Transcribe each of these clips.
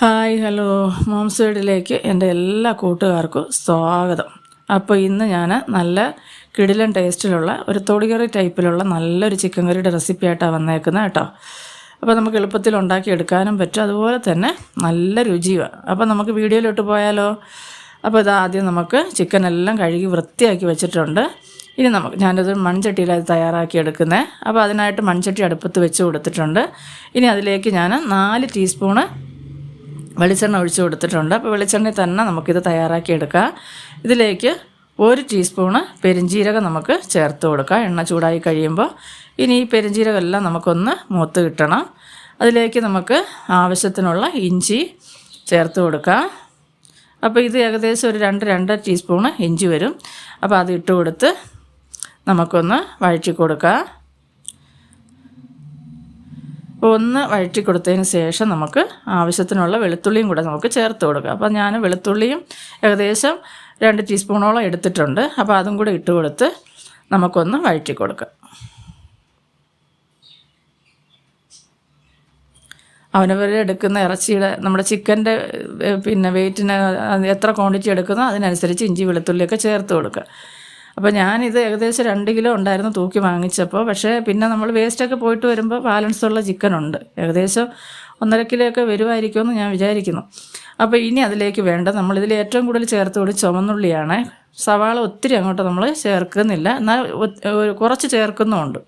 Hi hello. Moms വീഡിലേക്ക് എന്റെ എല്ലാ കൂട്ടുകാർക്കും സ്വാഗതം. അപ്പോൾ ഇന്ന് ഞാൻ നല്ല കിടിലൻ ടേസ്റ്റിലുള്ള ഒരു തൊടികറി ടൈപ്പിലുള്ള നല്ലൊരു ചിക്കൻ കറിയുടെ റെസിപ്പി ആയിട്ടാണ് വന്നേക്കുന്നത് കേട്ടോ. അപ്പോൾ നമുക്ക് എളുപ്പത്തിൽ ഉണ്ടാക്കി എടുക്കാനും പറ്റും. അതുപോലെ തന്നെ നല്ല രുചിയുമാണ്. അപ്പോൾ നമുക്ക് വീഡിയോയിലോട്ട് പോയാലോ? അപ്പോൾ ഇത് ആദ്യം നമുക്ക് ചിക്കൻ എല്ലാം കഴുകി വൃത്തിയാക്കി വെച്ചിട്ടുണ്ട്. ഇനി നമുക്ക് ഞാനത് മൺചട്ടിയിലത് തയ്യാറാക്കി എടുക്കുന്നത് അപ്പോൾ അതിനായിട്ട് മൺചട്ടി അടുപ്പത്ത് വെച്ച് കൊടുത്തിട്ടുണ്ട്. ഇനി അതിലേക്ക് ഞാൻ നാല് ടീസ്പൂണ് വെളിച്ചെണ്ണ ഒഴിച്ച് കൊടുത്തിട്ടുണ്ട്. അപ്പോൾ വെളിച്ചെണ്ണയിൽ തന്നെ നമുക്കിത് തയ്യാറാക്കി എടുക്കാം ഇതിലേക്ക് ഒരു ടീസ്പൂണ് പെരിഞ്ജീരകം നമുക്ക് ചേർത്ത് കൊടുക്കാം. എണ്ണ ചൂടായി കഴിയുമ്പോൾ ഇനി ഈ പെരിഞ്ജീരകം എല്ലാം നമുക്കൊന്ന് മൂത്ത് കിട്ടണം. അതിലേക്ക് നമുക്ക് ആവശ്യത്തിനുള്ള ഇഞ്ചി ചേർത്ത് കൊടുക്കാം. അപ്പോൾ ഇത് ഏകദേശം ഒരു രണ്ട് രണ്ട് ടീസ്പൂണ് ഇഞ്ചി വരും. അപ്പോൾ അത് ഇട്ട് കൊടുത്ത് നമുക്കൊന്ന് വഴറ്റി കൊടുക്കാം. അപ്പോൾ ഒന്ന് വഴറ്റി കൊടുത്തതിന് ശേഷം നമുക്ക് ആവശ്യത്തിനുള്ള വെളുത്തുള്ളിയും കൂടെ നമുക്ക് ചേർത്ത് കൊടുക്കാം. അപ്പോൾ ഞാൻ വെളുത്തുള്ളിയും ഏകദേശം രണ്ട് ടീസ്പൂണോളം എടുത്തിട്ടുണ്ട്. അപ്പോൾ അതും കൂടെ ഇട്ട് കൊടുത്ത് നമുക്കൊന്ന് വഴറ്റി കൊടുക്കാം അവനവർ എടുക്കുന്ന ഇറച്ചിയുടെ നമ്മുടെ ചിക്കന്റെ പിന്നെ വെയിറ്റിന് എത്ര ക്വാണ്ടിറ്റി എടുക്കുന്നോ അതിനനുസരിച്ച് ഇഞ്ചി വെളുത്തുള്ളിയൊക്കെ ചേർത്ത് കൊടുക്കുക. അപ്പോൾ ഞാനിത് ഏകദേശം രണ്ട് കിലോ ഉണ്ടായിരുന്നു തൂക്കി വാങ്ങിച്ചപ്പോൾ പക്ഷേ പിന്നെ നമ്മൾ വേസ്റ്റൊക്കെ പോയിട്ട് വരുമ്പോൾ ബാലൻസ് ഉള്ള ചിക്കൻ ഉണ്ട്. ഏകദേശം ഒന്നര കിലോ ഒക്കെ വരുമായിരിക്കുമെന്ന് ഞാൻ വിചാരിക്കുന്നു. അപ്പോൾ ഇനി അതിലേക്ക് വേണ്ട. നമ്മളിതിൽ ഏറ്റവും കൂടുതൽ ചേർത്ത് കൂടി ചുമന്നുള്ളിയാണ് സവാള ഒത്തിരി അങ്ങോട്ട് നമ്മൾ ചേർക്കുന്നില്ല. എന്നാൽ കുറച്ച് ചേർക്കുന്നുമുണ്ട്.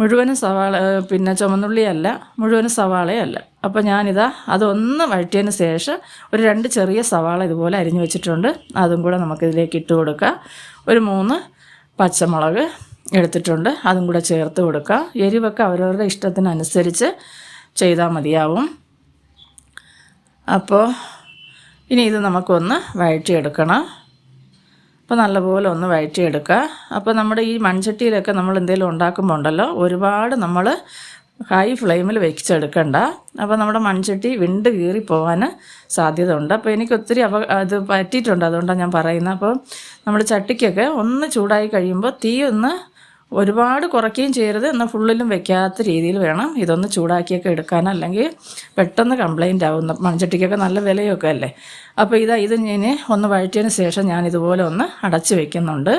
മുഴുവനും സവാള പിന്നെ ചുമന്നുള്ളിയല്ല മുഴുവനും സവാളയല്ല. അപ്പോൾ ഞാനിതാ അതൊന്ന് വഴറ്റിയതിന് ശേഷം ഒരു രണ്ട് ചെറിയ സവാള ഇതുപോലെ അരിഞ്ഞു വെച്ചിട്ടുണ്ട്. അതും കൂടെ നമുക്കിതിലേക്ക് ഇട്ട് കൊടുക്കാം. ഒരു മൂന്ന് പച്ചമുളക് എടുത്തിട്ടുണ്ട്. അതും കൂടെ ചേർത്ത് കൊടുക്കുക. എരിവൊക്കെ അവരവരുടെ ഇഷ്ടത്തിനനുസരിച്ച് ചെയ്താൽ മതിയാവും. അപ്പോൾ ഇനി ഇത് നമുക്കൊന്ന് വഴറ്റിയെടുക്കണം. അപ്പോൾ നല്ലപോലെ ഒന്ന് വഴറ്റിയെടുക്കുക. അപ്പോൾ നമ്മുടെ ഈ മൺചട്ടിയിലൊക്കെ നമ്മൾ എന്തെങ്കിലും ഉണ്ടാക്കുമ്പോൾ ഉണ്ടല്ലോ ഒരുപാട് നമ്മൾ ഹൈ ഫ്ലെയിമിൽ വെച്ചെടുക്കണ്ട. അപ്പോൾ നമ്മുടെ മൺചട്ടി വിണ്ട് കീറി പോകാൻ സാധ്യത ഉണ്ട് അപ്പോൾ എനിക്ക് ഒത്തിരി അപ അത് പറ്റിയിട്ടുണ്ട്. അതുകൊണ്ടാണ് ഞാൻ പറയുന്നത്. അപ്പോൾ നമ്മുടെ ചട്ടിക്കൊക്കെ ഒന്ന് ചൂടായി കഴിയുമ്പോൾ തീ ഒന്ന് ഒരുപാട് കുറയ്ക്കുകയും ചെയ്യരുത്. എന്നാൽ ഫുള്ളിലും വെക്കാത്ത രീതിയിൽ വേണം ഇതൊന്ന് ചൂടാക്കിയൊക്കെ എടുക്കാൻ. അല്ലെങ്കിൽ പെട്ടെന്ന് കംപ്ലൈന്റ് ആവുന്ന മൺചട്ടിക്കൊക്കെ നല്ല വിലയൊക്കെ അല്ലേ? അപ്പോൾ ഇതാ ഇത് ഞാൻ ഒന്ന് വഴറ്റിയതിന് ശേഷം ഞാൻ ഇതുപോലെ ഒന്ന് അടച്ച് വെക്കുന്നുണ്ട്.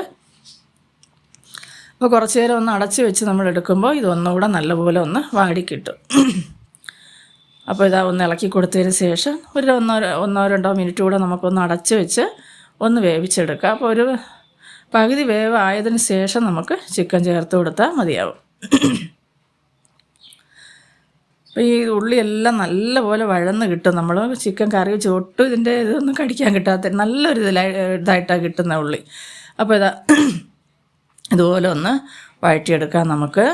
അപ്പോൾ കുറച്ച് നേരം ഒന്ന് അടച്ച് വെച്ച് നമ്മൾ എടുക്കുമ്പോൾ ഇതൊന്നുകൂടെ നല്ലപോലെ ഒന്ന് വാടി അപ്പോൾ ഇതാ ഒന്ന് ഇളക്കി കൊടുത്തതിന് ശേഷം ഒരു ഒന്നോ ഒന്നോ രണ്ടോ മിനിറ്റ് കൂടെ നമുക്കൊന്ന് അടച്ച് വെച്ച് ഒന്ന് വേവിച്ചെടുക്കാം. അപ്പോൾ ഒരു പകുതി വേവായതിന് ശേഷം നമുക്ക് ചിക്കൻ ചേർത്ത് കൊടുത്താൽ മതിയാവും. അപ്പോൾ ഈ ഉള്ളിയെല്ലാം നല്ലപോലെ വഴന്ന് കിട്ടും. നമ്മൾ ചിക്കൻ കറി വെച്ച് ഇതിന്റെ ഇതൊന്നും കടിക്കാൻ കിട്ടാത്ത നല്ലൊരു ഇതിലായി ഇതായിട്ടാണ് കിട്ടുന്ന ഉള്ളി. അപ്പോൾ ഇതാ ഇതുപോലെ ഒന്ന് വഴറ്റിയെടുക്കാം നമുക്ക്.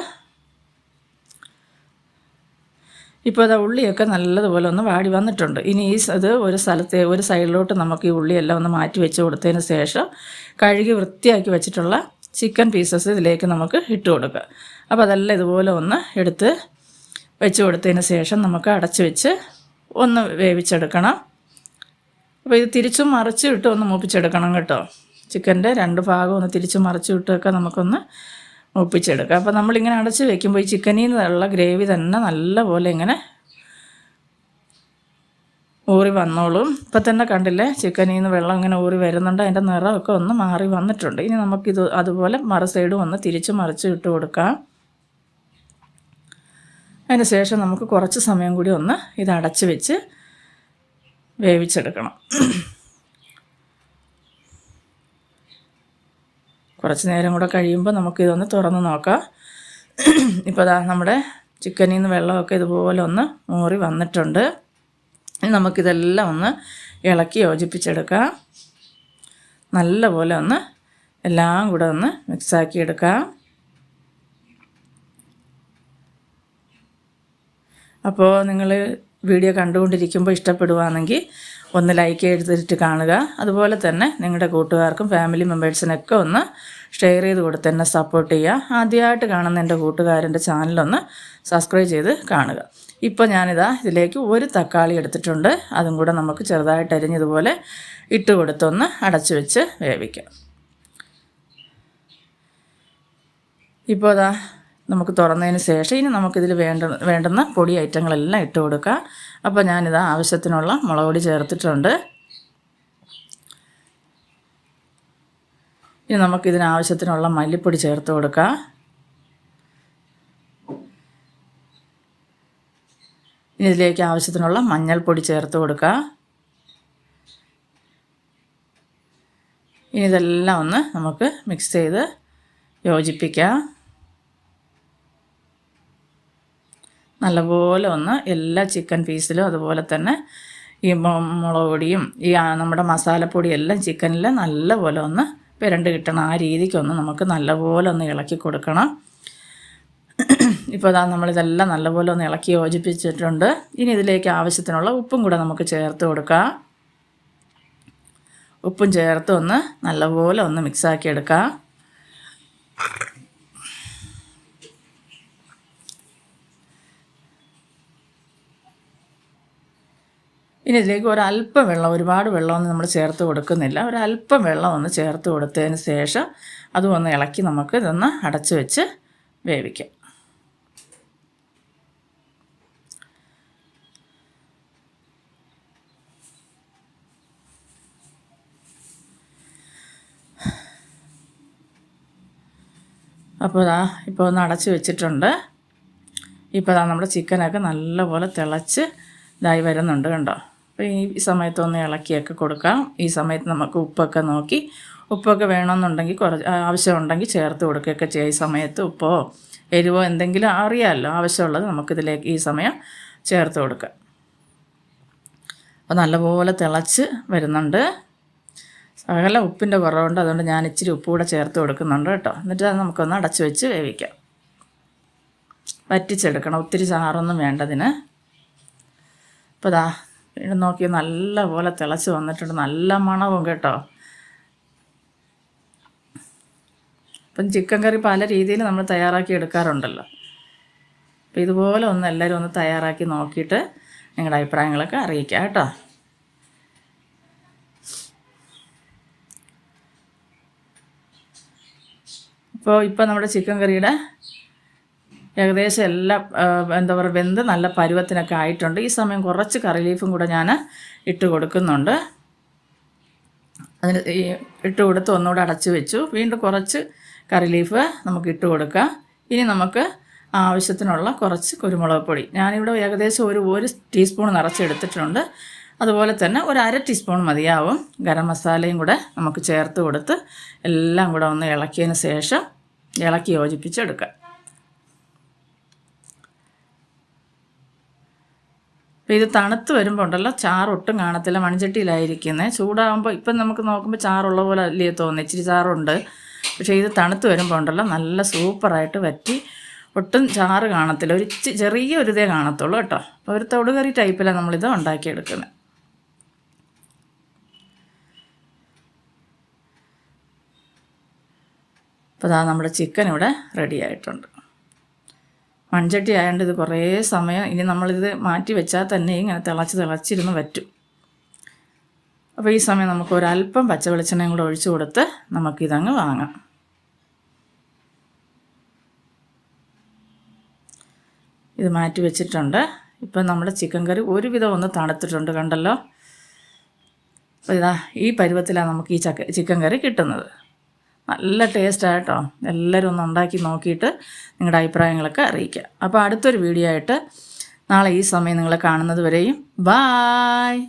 ഇപ്പോൾ അത് ഉള്ളിയൊക്കെ നല്ലതുപോലെ ഒന്ന് വാടി വന്നിട്ടുണ്ട്. ഇനി ഈ അത് ഒരു സ്ഥലത്തെ ഒരു സൈഡിലോട്ട് നമുക്ക് ഈ ഉള്ളിയെല്ലാം ഒന്ന് മാറ്റി വെച്ച് കൊടുത്തതിന് ശേഷം കഴുകി വൃത്തിയാക്കി വെച്ചിട്ടുള്ള ചിക്കൻ പീസസ് ഇതിലേക്ക് നമുക്ക് ഇട്ട് കൊടുക്കുക അപ്പോൾ അതെല്ലാം ഇതുപോലെ ഒന്ന് എടുത്ത് വെച്ച് കൊടുത്തതിന് ശേഷം നമുക്ക് അടച്ച് വെച്ച് ഒന്ന് വേവിച്ചെടുക്കണം. അപ്പോൾ ഇത് തിരിച്ചും മറിച്ചും ഇട്ട് ഒന്ന് മൂപ്പിച്ചെടുക്കണം കേട്ടോ. ചിക്കന്റെ രണ്ട് ഭാഗം ഒന്ന് തിരിച്ച് മറിച്ച് വിട്ടൊക്കെ നമുക്കൊന്ന് ഒപ്പിച്ചെടുക്കാം. അപ്പോൾ നമ്മളിങ്ങനെ അടച്ച് വെക്കുമ്പോൾ ഈ ചിക്കനിൽ നിന്നുള്ള ഗ്രേവി തന്നെ നല്ലപോലെ ഇങ്ങനെ ഊറി വന്നോളും. ഇപ്പം തന്നെ കണ്ടില്ലേ ചിക്കനിൽ നിന്ന് വെള്ളം ഇങ്ങനെ ഊറി വരുന്നുണ്ട്. അതിന്റെ നിറമൊക്കെ ഒന്ന് മാറി വന്നിട്ടുണ്ട്. ഇനി നമുക്കിത് അതുപോലെ മറു സൈഡും ഒന്ന് തിരിച്ച് മറിച്ച് ഇട്ട് കൊടുക്കാം. അതിന് ശേഷം നമുക്ക് കുറച്ച് സമയം കൂടി ഒന്ന് ഇത് അടച്ച് വെച്ച് വേവിച്ചെടുക്കണം. കുറച്ച് നേരം കൂടെ കഴിയുമ്പോൾ നമുക്കിതൊന്ന് തുറന്ന് നോക്കാം. ഇപ്പോൾ അതാ നമ്മുടെ ചിക്കനിൽ നിന്ന് വെള്ളമൊക്കെ ഇതുപോലെ ഒന്ന് മൂറി വന്നിട്ടുണ്ട്. നമുക്കിതെല്ലാം ഒന്ന് ഇളക്കി യോജിപ്പിച്ചെടുക്കാം. നല്ലപോലെ ഒന്ന് എല്ലാം കൂടെ ഒന്ന് മിക്സാക്കി എടുക്കാം. അപ്പോൾ നിങ്ങൾ വീഡിയോ കണ്ടുകൊണ്ടിരിക്കുമ്പോൾ ഇഷ്ടപ്പെടുവാണെങ്കിൽ ഒന്ന് ലൈക്ക് ചെയ്തിട്ട് കാണുക. അതുപോലെ തന്നെ നിങ്ങളുടെ കൂട്ടുകാർക്കും ഫാമിലി മെമ്പേഴ്സിനൊക്കെ ഒന്ന് ഷെയർ ചെയ്ത് കൊടുത്ത് എന്നെ സപ്പോർട്ട് ചെയ്യുക. ആദ്യമായിട്ട് കാണുന്ന എന്റെ കൂട്ടുകാരന്റെ ചാനലൊന്ന് സബ്സ്ക്രൈബ് ചെയ്ത് കാണുക. ഇപ്പോൾ ഞാനിതാ ഇതിലേക്ക് ഒരു തക്കാളി എടുത്തിട്ടുണ്ട്. അതും കൂടെ നമുക്ക് ചെറുതായിട്ട് അരിഞ്ഞതുപോലെ ഇട്ട് കൊടുത്തൊന്ന് അടച്ചു വെച്ച് വേവിക്കാം. ഇപ്പോൾ അതാ നമുക്ക് തുറന്നതിന് ശേഷം ഇനി നമുക്കിതിൽ വേണ്ട വേണ്ടുന്ന പൊടി ഐറ്റങ്ങളെല്ലാം ഇട്ട് കൊടുക്കുക. അപ്പോൾ ഞാനിത് ആവശ്യത്തിനുള്ള മുളക് പൊടി ചേർത്തിട്ടുണ്ട്. ഇനി നമുക്കിതിന് ആവശ്യത്തിനുള്ള മല്ലിപ്പൊടി ചേർത്ത് കൊടുക്കാം ഇനി ഇതിലേക്ക് ആവശ്യത്തിനുള്ള മഞ്ഞൾപ്പൊടി ചേർത്ത് കൊടുക്കുക. ഇനി ഇതെല്ലാം ഒന്ന് നമുക്ക് മിക്സ് ചെയ്ത് യോജിപ്പിക്കാം. നല്ലപോലെ ഒന്ന് എല്ലാ ചിക്കൻ പീസിലും അതുപോലെ തന്നെ ഈ മുളക് പൊടിയും ഈ നമ്മുടെ മസാലപ്പൊടി എല്ലാം ചിക്കനിൽ നല്ലപോലെ ഒന്ന് പുരണ്ട് കിട്ടണം. ആ രീതിക്കൊന്ന് നമുക്ക് നല്ലപോലെ ഒന്ന് ഇളക്കി കൊടുക്കണം. ഇപ്പോൾ അതാ നമ്മളിതെല്ലാം നല്ലപോലെ ഒന്ന് ഇളക്കി യോജിപ്പിച്ചിട്ടുണ്ട്. ഇനി ഇതിലേക്ക് ആവശ്യത്തിനുള്ള ഉപ്പും കൂടെ നമുക്ക് ചേർത്ത് കൊടുക്കാം. ഉപ്പും ചേർത്ത് ഒന്ന് നല്ലപോലെ ഒന്ന് മിക്സാക്കി എടുക്കാം. ഇനി ഇതിലേക്ക് ഒരല്പം വെള്ളം ഒരുപാട് വെള്ളമൊന്നും നമ്മൾ ചേർത്ത് കൊടുക്കുന്നില്ല. ഒരല്പം വെള്ളം ഒന്ന് ചേർത്ത് കൊടുത്തതിന് ശേഷം അതും ഒന്ന് ഇളക്കി നമുക്ക് ഇതൊന്ന് അടച്ച് വെച്ച് വേവിക്കാം. അപ്പോൾ ഇതാ ഇപ്പോൾ ഒന്ന് അടച്ച് വെച്ചിട്ടുണ്ട്. ഇപ്പോൾ ഇതാ നമ്മുടെ ചിക്കനൊക്കെ നല്ലപോലെ തിളച്ച് ഇതായി വരുന്നുണ്ട് കണ്ടോ? അപ്പോൾ ഈ സമയത്തൊന്ന് ഇളക്കിയൊക്കെ കൊടുക്കാം. ഈ സമയത്ത് നമുക്ക് ഉപ്പൊക്കെ നോക്കി. ഉപ്പൊക്കെ വേണമെന്നുണ്ടെങ്കിൽ കുറച്ച് ആവശ്യമുണ്ടെങ്കിൽ ചേർത്ത് കൊടുക്കുകയൊക്കെ ചെയ്യാം. ഈ സമയത്ത് ഉപ്പോ എരിവോ എന്തെങ്കിലും അറിയാമല്ലോ ആവശ്യമുള്ളത് നമുക്കിതിലേക്ക് ഈ സമയം ചേർത്ത് കൊടുക്കുക അപ്പോൾ നല്ലപോലെ തിളച്ച് വരുന്നുണ്ട്. സകല ഉപ്പിന്റെ കുറവുണ്ട്. അതുകൊണ്ട് ഞാൻ ഇച്ചിരി ഉപ്പ് കൂടെ ചേർത്ത് കൊടുക്കുന്നുണ്ട് കേട്ടോ. എന്നിട്ട് അത് നമുക്കൊന്ന് അടച്ചു വെച്ച് വേവിക്കാം. വറ്റിച്ചെടുക്കണം. ഒത്തിരി ചാറൊന്നും വേണ്ടതിന്. അപ്പോൾ ഇതാ നോക്കി നല്ല പോലെ തിളച്ച് വന്നിട്ടുണ്ട്. നല്ല മണവും കേട്ടോ. അപ്പം ചിക്കൻ കറി പല രീതിയിൽ നമ്മൾ തയ്യാറാക്കി എടുക്കാറുണ്ടല്ലോ. അപ്പോൾ ഇതുപോലെ ഒന്ന് എല്ലാവരും ഒന്ന് തയ്യാറാക്കി നോക്കിയിട്ട് നിങ്ങളുടെ അഭിപ്രായങ്ങളൊക്കെ അറിയിക്കാം കേട്ടോ. അപ്പോൾ ഇപ്പോൾ നമ്മുടെ ചിക്കൻ കറിയുടെ ഏകദേശം എല്ലാം എന്താ പറയുക വെന്ത് നല്ല പരുവത്തിനൊക്കെ ആയിട്ടുണ്ട്. ഈ സമയം കുറച്ച് കറി ലീഫും കൂടെ ഞാൻ ഇട്ട് കൊടുക്കുന്നുണ്ട്. അതിന് ഈ ഇട്ട് കൊടുത്ത് ഒന്നുകൂടെ അടച്ച് വെച്ചു. വീണ്ടും കുറച്ച് കറി ലീഫ് നമുക്ക് ഇട്ട് കൊടുക്കാം. ഇനി നമുക്ക് ആവശ്യത്തിനുള്ള കുറച്ച് കുരുമുളക് പൊടി. ഞാനിവിടെ ഏകദേശം ഒരു ഒരു ടീസ്പൂൺ നിറച്ചെടുത്തിട്ടുണ്ട്. അതുപോലെ തന്നെ ഒരു അര ടീസ്പൂൺ മതിയാവും. ഗരം മസാലയും കൂടെ നമുക്ക് ചേർത്ത് കൊടുത്ത് എല്ലാം കൂടെ ഒന്ന് ഇളക്കിയതിന് ശേഷം ഇളക്കി യോജിപ്പിച്ചെടുക്കുക അപ്പോൾ ഇത് തണുത്ത് വരുമ്പോൾ ഉണ്ടല്ലോ ചാറൊട്ടും കാണത്തില്ല മൺചട്ടിയിലായിരിക്കുന്നത് ചൂടാകുമ്പോൾ ഇപ്പം നമുക്ക് നോക്കുമ്പോൾ ചാറുള്ള പോലെ അല്ലേ തോന്നുന്നത് ഇച്ചിരി ചാറുണ്ട്. പക്ഷേ ഇത് തണുത്ത് വരുമ്പോൾ ഉണ്ടല്ലോ നല്ല സൂപ്പറായിട്ട് വറ്റി ഒട്ടും ചാറ് കാണത്തില്ല. ഒരു ചെറിയ ഒരു ഇതേ കാണത്തുള്ളൂ കേട്ടോ. അപ്പോൾ ഒരു തൊടുകറി ടൈപ്പിലാണ് നമ്മളിത് ഉണ്ടാക്കിയെടുക്കുന്നത്. അപ്പോൾ അതാ നമ്മുടെ ചിക്കൻ ഇവിടെ റെഡി ആയിട്ടുണ്ട്. മൺചട്ടി ആയതുകൊണ്ട് ഇത് കുറേ സമയം ഇനി നമ്മളിത് മാറ്റി വെച്ചാൽ തന്നെ ഇങ്ങനെ തിളച്ച് തിളച്ചിരുന്ന് പറ്റും അപ്പോൾ ഈ സമയം നമുക്ക് ഒരല്പം പച്ച വെളിച്ചെണ്ണയും കൂടെ ഒഴിച്ചു കൊടുത്ത് നമുക്കിതങ്ങ് വാങ്ങാം. ഇത് മാറ്റി വെച്ചിട്ടുണ്ട്. ഇപ്പം നമ്മുടെ ചിക്കൻ കറി ഒരുവിധം ഒന്ന് തണുത്തിട്ടുണ്ട് കണ്ടല്ലോ. അപ്പോൾ ഇതാ ഈ പരുവത്തിലാണ് നമുക്ക് ഈ ചക്ക ചിക്കൻ കറി കിട്ടുന്നത്. നല്ല ടേസ്റ്റായിട്ടോ എല്ലാവരും ഒന്ന് ഉണ്ടാക്കി നോക്കിയിട്ട് നിങ്ങളുടെ അഭിപ്രായങ്ങളൊക്കെ അറിയിക്കുക. അപ്പോൾ അടുത്തൊരു വീഡിയോ ആയിട്ട് നാളെ ഈ സമയം നിങ്ങളെ കാണുന്നത് വരെയും. ബായ്